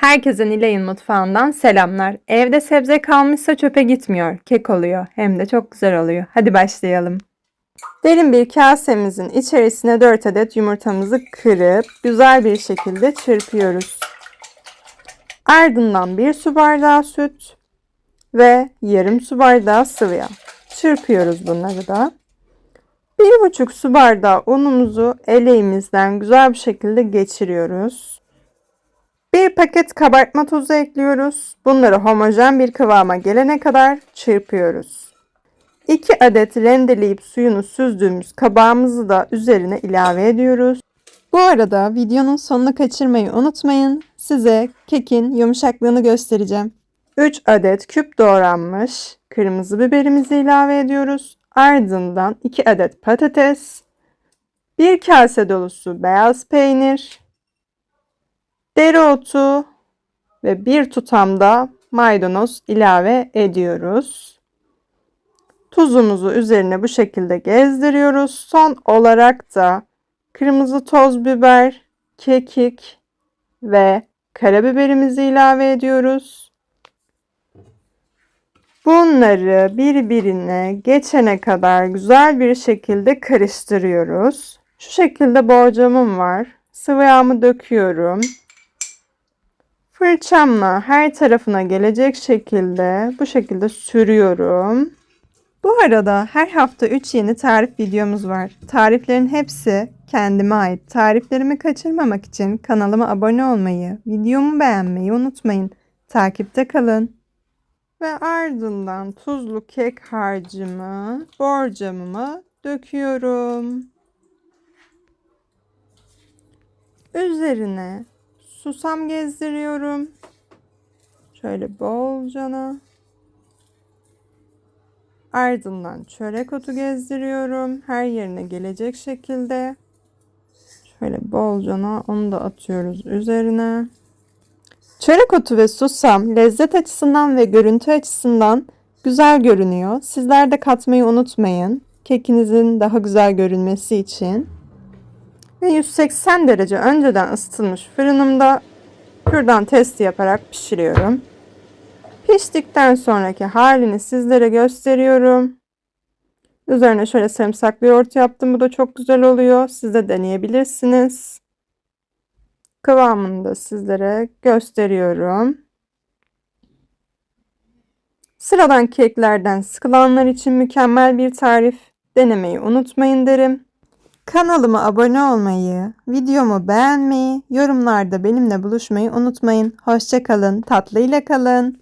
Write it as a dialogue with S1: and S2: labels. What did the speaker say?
S1: Herkese Nilay'ın mutfağından selamlar. Evde sebze kalmışsa çöpe gitmiyor. Kek oluyor. Hem de çok güzel oluyor. Hadi başlayalım. Derin bir kasemizin içerisine 4 adet yumurtamızı kırıp güzel bir şekilde çırpıyoruz. Ardından 1 su bardağı süt ve yarım su bardağı sıvı yağ. Çırpıyoruz bunları da. 1,5 su bardağı unumuzu eleğimizden güzel bir şekilde geçiriyoruz. Bir paket kabartma tozu ekliyoruz. Bunları homojen bir kıvama gelene kadar çırpıyoruz. 2 adet rendeleyip suyunu süzdüğümüz kabağımızı da üzerine ilave ediyoruz. Bu arada videonun sonunu kaçırmayı unutmayın. Size kekin yumuşaklığını göstereceğim. 3 adet küp doğranmış kırmızı biberimizi ilave ediyoruz. Ardından 2 adet patates, 1 kase dolusu beyaz peynir, dereotu ve bir tutam da maydanoz ilave ediyoruz. Tuzumuzu üzerine bu şekilde gezdiriyoruz. Son olarak da kırmızı toz biber, kekik ve karabiberimizi ilave ediyoruz. Bunları birbirine geçene kadar güzel bir şekilde karıştırıyoruz. Şu şekilde borcamım var. Sıvı yağımı döküyorum. Fırçamla her tarafına gelecek şekilde bu şekilde sürüyorum. Bu arada her hafta 3 yeni tarif videomuz var. Tariflerin hepsi kendime ait. Tariflerimi kaçırmamak için kanalıma abone olmayı, videomu beğenmeyi unutmayın. Takipte kalın. Ve ardından tuzlu kek harcımı borcamıma döküyorum. Üzerine susam gezdiriyorum. Şöyle bolcana. Ardından çörek otu gezdiriyorum. Her yerine gelecek şekilde. Şöyle bolcana onu da atıyoruz üzerine. Çörek otu ve susam lezzet açısından ve görüntü açısından güzel görünüyor. Sizler de katmayı unutmayın. Kekinizin daha güzel görünmesi için. Ve 180 derece önceden ısıtılmış fırınımda kürdan testi yaparak pişiriyorum. Piştikten sonraki halini sizlere gösteriyorum. Üzerine şöyle sarımsaklı yoğurt yaptım. Bu da çok güzel oluyor. Siz de deneyebilirsiniz. Kıvamını da sizlere gösteriyorum. Sıradan keklerden sıkılanlar için mükemmel bir tarif. Denemeyi unutmayın derim. Kanalıma abone olmayı, videomu beğenmeyi, yorumlarda benimle buluşmayı unutmayın. Hoşçakalın, tatlıyla kalın.